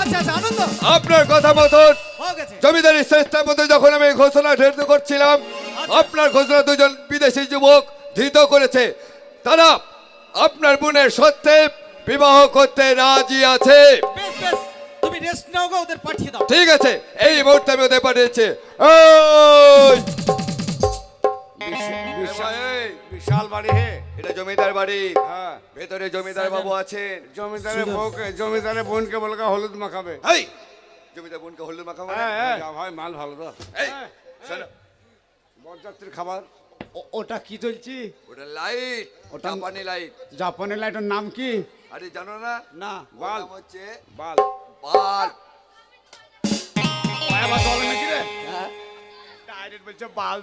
আচ্ছা আচ্ছা আনন্দ। আপনার কথা মতন জমিদারি চেষ্টার মধ্যে যখন আমি ঘোষণা ধৃত করছিলাম আপনার ঘোষণা দুজন বিদেশি যুবক ধৃত করেছে। তারা আপনার বোনের সত্ত্বে বিবাহ করতে রাজি আছে। তুমি রেস্ট নাও ওদের পাঠিয়ে দাও। ঠিক আছে এই মুহূর্তে আমি ওদের পাঠিয়েছি। বিশাল বাড়ি হে। এটা জমিদার বাড়ি। হ্যাঁ। ভেতরে জমিদার বাবু আছেন। জমিদারের বউকে জমিদারের বোনকে বলকা হলুদ মাখাবে। এই জমিদার বোনকে হলুদ মাখা মানে? হ্যাঁ হ্যাঁ। যা ভাই মাল ভালো তো। এই শোনো, বরযাত্রীর খাবার। ও- ওটা কি চলছি? ওটা লাইট ওটা ওটা- পানি লাইট। জাপানি লাইটের নাম কি? আরে জানো না? না। বাল। বাল। হচ্ছে বাল। বাল। আবার চলে নাকি রে? ডাইরেক্ট বলছে বাল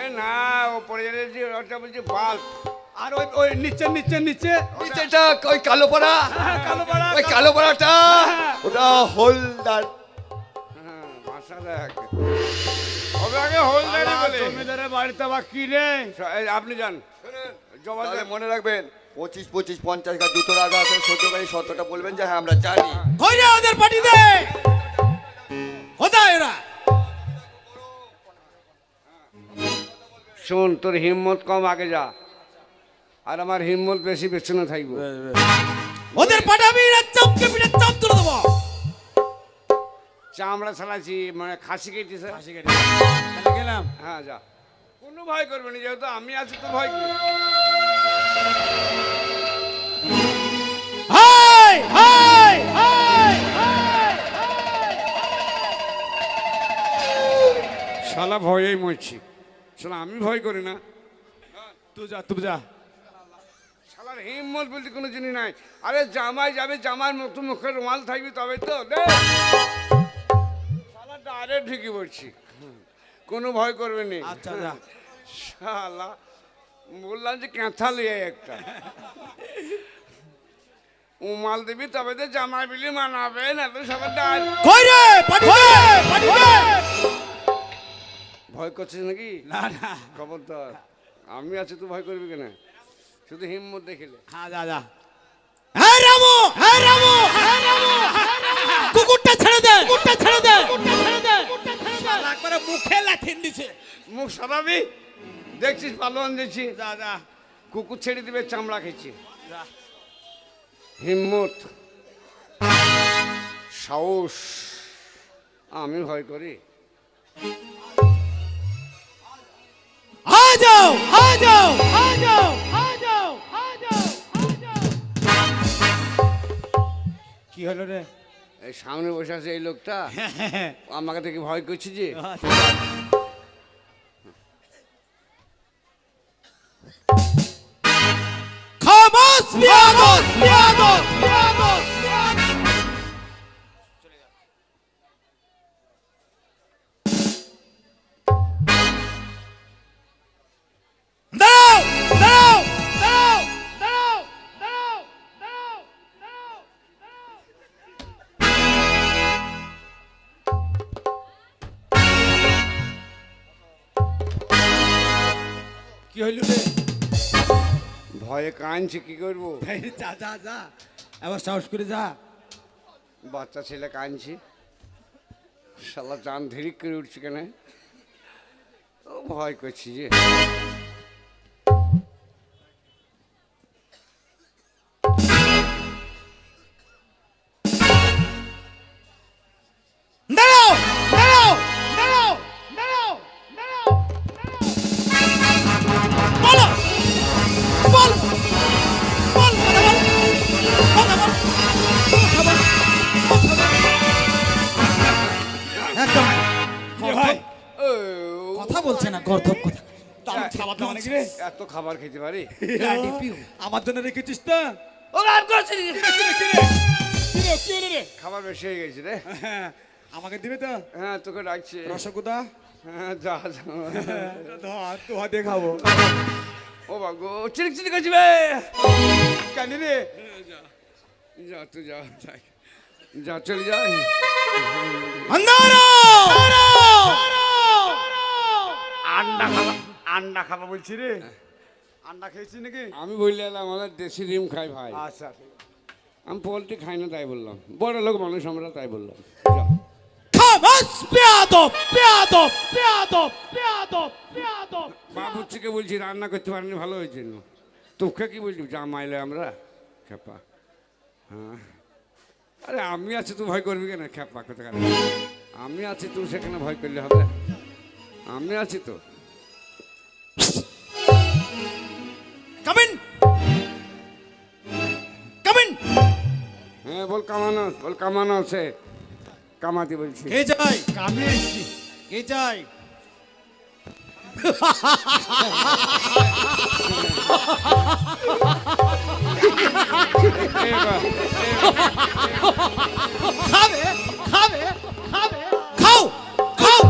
এ না ও পড়ে যাচ্ছে ওটা বলছে বাল আর ওই ওই নিচে নিচে নিচে। নিচেটা ওই কালো পড়া। হ্যাঁ, কালো পাড়া। ওই কালো পড়াটা। ওটা হোলদার। হ্যাঁ ভাষা দেখ। হবে আগে হলদারি বলে। জমিদারের বাড়িতে বা কি রে? আপনি যান। মনে রাখবেন পঁচিশ পঁচিশ পঞ্চাশ গা জুতোর আগা আছে সহ্য গাড়ি শর্তটা বলবেন যে হ্যাঁ আমরা জানি। ওদের পাঠিয়ে দে কোথায় ওরা। শোন তোর হিম্মত কম আগে যা। আর আমার হিম্মত বেশি পেছনে থাকব। ওদের পাঠাবি চাপকে পিঠে চাপ তুলে দেবো। চামড়া ছাড়াচ্ছি মানে খাসি কেটেছে। তাহলে গেলাম। হ্যাঁ যা। কোনো ভয় করবে না যেহেতু আমি আছি তো ভয় কি? হাই হাই হাই। শালা ভয়েই মরছি। শালা আমি ভয় করি না। তুই যা তুই যা। শালার হিম্মত বলতে কোনো জিনিস নাই। আরে জামাই যাবে জামার মতো মুখে রুমাল থাকবি তবে তো দে। শালা ডাইরেক্ট ঢুকে পড়ছি। কোনো ভয় করবে না। আচ্ছা যা। শালা বললাম যে ক্যাঁথা লিয়ে একটা। উমাল দিবি তবে তো জামাই বিলি মানাবে না তো সবার ডাল ভয় করছিস নাকি? না না। খবরদার আমি আছি তুই ভয় করবি কেন? শুধু হিম্মত দেখিলে। হ্যাঁ যা যা। হ্যাঁ রামু হ্যাঁ রামু হ্যাঁ রামু কুকুরটা ছেড়ে দে কুকুরটা ছেড়ে দে ছেড়ে মুখে লাথিন দিছে। মুখ সরাবি দেখছিস পালোয়ান দিচ্ছি যা যা। কুকুর ছেড়ে দিবে চামড়া খেয়েছি। হিম্মত। সাহস। আমি ভয় করি। যাও আ যাও আ যাও কি হলো রে? এই সামনে বসে আছে এই লোকটা। আমাকে দেখে ভয় করছে যে। খামোশ বিয়াদত বিয়াদত কি হইল রে? ভয়ে কাঁদছে কি করব? যা যা যা। এবার সাহস করে যা। বাচ্চা ছেলে কাঁদছে। শালা জান ধীরিক করে উঠছে কেন? ও ভয় করছি যে। কথা বলছে না গর্ধব কথা। এত খাবার আমার জন্য রেখেছিস হয়ে গেছে রে। হ্যাঁ, আমাকে দিবে হ্যাঁ তোকে হ্যাঁ যা তো ও বাগো কেন রে? যা যা যা চলে যা। আন্ডা খাবা আন্ডা খাবা বলছি রে। আন্ডা খেয়েছি নাকি? আমি বললে আমাদের দেশি ডিম খাই ভাই। আচ্ছা। আমি পোলট্রি খাই না তাই বললাম। বড় লোক মানুষ আমরা তাই বললাম। বাবুর্চিকে বলছি রান্না করতে পারিনি ভালো হয়েছে না তোকে কি বলছি? যা মাইলে আমরা খেপা। হ্যাঁ। আরে আমি আছি তুই ভয় করবি কেন? খেপা কোথাকার। আমি আছি তুই সেখানে ভয় করলে হবে। আমি আছি তো। কামিন কামিন হ্যাঁ বল কামানো বল কামানো আছে কামাতে বলছি। কে যাই কামে এসছি কে এ খাবে খাবে খাবে। খাও খাও।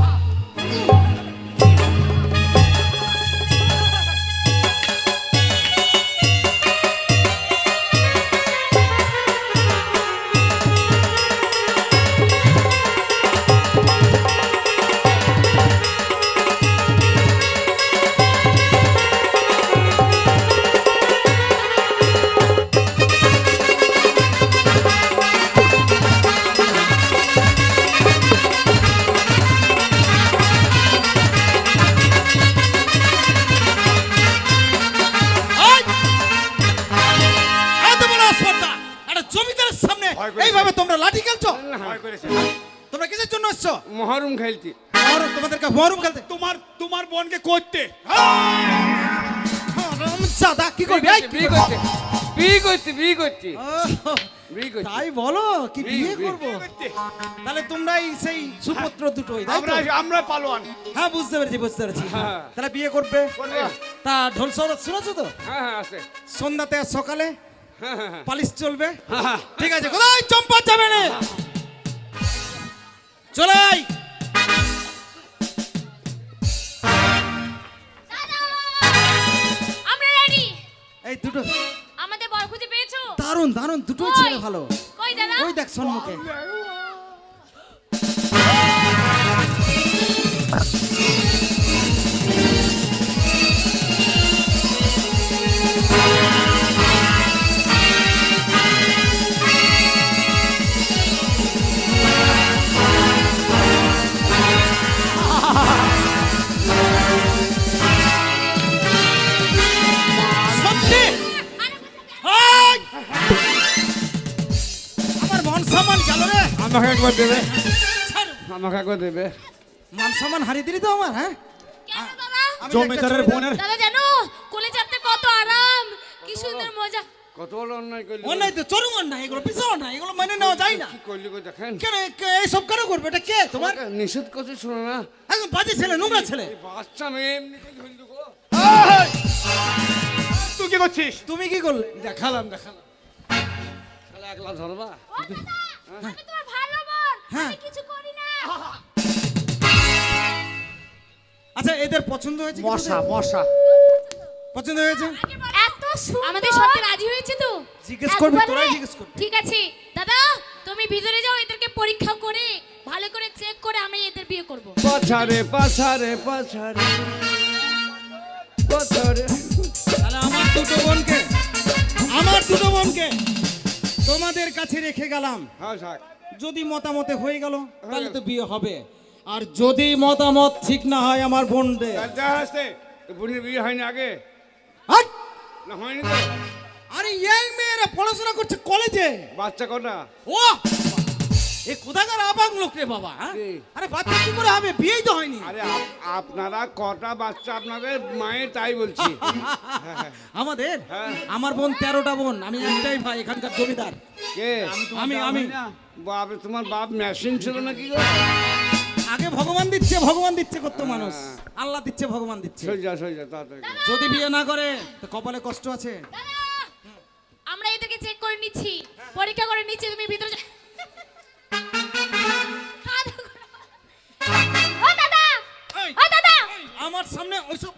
তোমরা কিসের জন্য এসছো মহরম খেলছি মহরম তোমাদেরকে মহরম খেলতে। তোমার তোমার বোনকে করতে। দাদা কি করবি? বিয়ে করবি? বিয়ে করছি বিয়ে করছি। ওহ, বিয়ে করছি। তাই বলো কি বিয়ে, বিয়ে বিয়ে। তাহলে তোমরাই সেই সুপুত্র দুটোই আমরা আমরা পালোয়ান। হ্যাঁ বুঝতে পেরেছি বুঝতে পেরেছি। হ্যাঁ। তাহলে বিয়ে করবে। তা ঢোল শুনেছো তো? হ্যাঁ হ্যাঁ আছে। সন্ধ্যাতে আর সকালে হ্যাঁ হ্যাঁ হ্যাঁ। পালিশ চলবে? হ্যাঁ। ঠিক আছে কোথায়? চম্পা যাবে না চলাই এই দুটো। আমাদের বর খুঁজে পেয়েছ? দারুণ দারুণ দুটো? ছেলে ভালো। কই দাদা? ওই দেখ সম্মুখে আমাকে একবার দেবে। আমাকে একবার দেবে। মান সম্মান হারিয়ে দিলি তো আমার হ্যাঁ? জমিদারের বোনের দাদা জানো কোলে চাপতে কত আরাম। কি সুন্দর মজা। কত বড় অন্যায় করলি অন্যায় তো চরম অন্যায় এগুলো বিশাল অন্যায় এগুলো মানে নেওয়া যায় না। কি করলি গো দেখেন। কেন কে- এইসব কেন করবে? এটা কে তোমার? তোমাকে নিষেধ করছি শোনো না। একদম বাজে ছেলে নোংরা ছেলে। বাচ্চা মেয়ে এমনিতেই ধরে দেবো তুই কি করছিস? তুমি কি করলে? দেখালাম দেখালাম। শালা একলা ধরবা? ও দাদা আমি তোমার বোন হ্যাঁ। কিছু করি না। আচ্ছা এদের পছন্দ হয়েছে মশা মশা। পছন্দ হয়েছে? এত আমাদের রাজি হয়েছে তো। জিজ্ঞেস করবি? তোরাই জিজ্ঞেস করবি। ঠিক আছে। দাদা তুমি ভিতরে যাও এদেরকে পরীক্ষা করে ভালো করে চেক করে আমি এদের বিয়ে করব। পাছারে পাছারে পাছারে। পাছারে। তাহলে আমার দুটো বোনকে আমার দুটো বোনকে তোমাদের কাছে রেখে গেলাম। হ্যাঁ থাক যদি মতামতে হয়ে গেল তাহলে তো বিয়ে হবে। আর যদি মতামত ঠিক না হয় আমার বোনদের। আসতে বোনের বিয়ে হয়নি আগে! না হয়নি আরে এই মেয়েরা পড়াশোনা করছে কলেজে বাচ্চা কটা? ও লোক রে বাবা হ্যাঁ? আরে বাচ্চা কি করে হবে? বিয়েই তো হয়নি। আরে আপনারা কটা বাচ্চা আপনাদের মায়ের তাই বলছি। আমাদের? হ্যাঁ। আমার বোন তেরোটা বোন আমি একটাই ভাই এখানকার জমিদার। কে? আমি আমি বাপ তোমার বাপ মেশিন ছিল নাকি গো? হ্যাঁ। আগে ভগবান দিচ্ছে ভগবান দিচ্ছে কত মানুষ। আল্লাহ দিচ্ছে ভগবান দিচ্ছে। তাড়াতাড়ি যদি বিয়ে না করে তো কপালে কষ্ট আছে। আমরা এদেরকে চেক করে নিচ্ছি। পরীক্ষা করে নিচ্ছি তুমি ভিতরে ও দাদা! ও দাদা! আমার সামনে ওইসব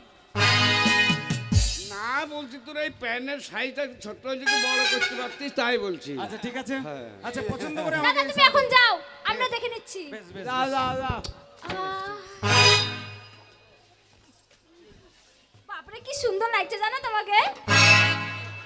না বলছি তোর এই প্যান্টের সাইজটা ছোট যদি বড় করতে পারতিস? তাই বলছি। আচ্ছা ঠিক আছে। হ্যাঁ। আচ্ছা পছন্দ করে দাদা আমাকে তুমি এখন যাও আমরা দেখে নিচ্ছি। বেশ বেশ যা যা যা। আহ। বাপরে কি সুন্দর লাগছে জানো তোমাকে?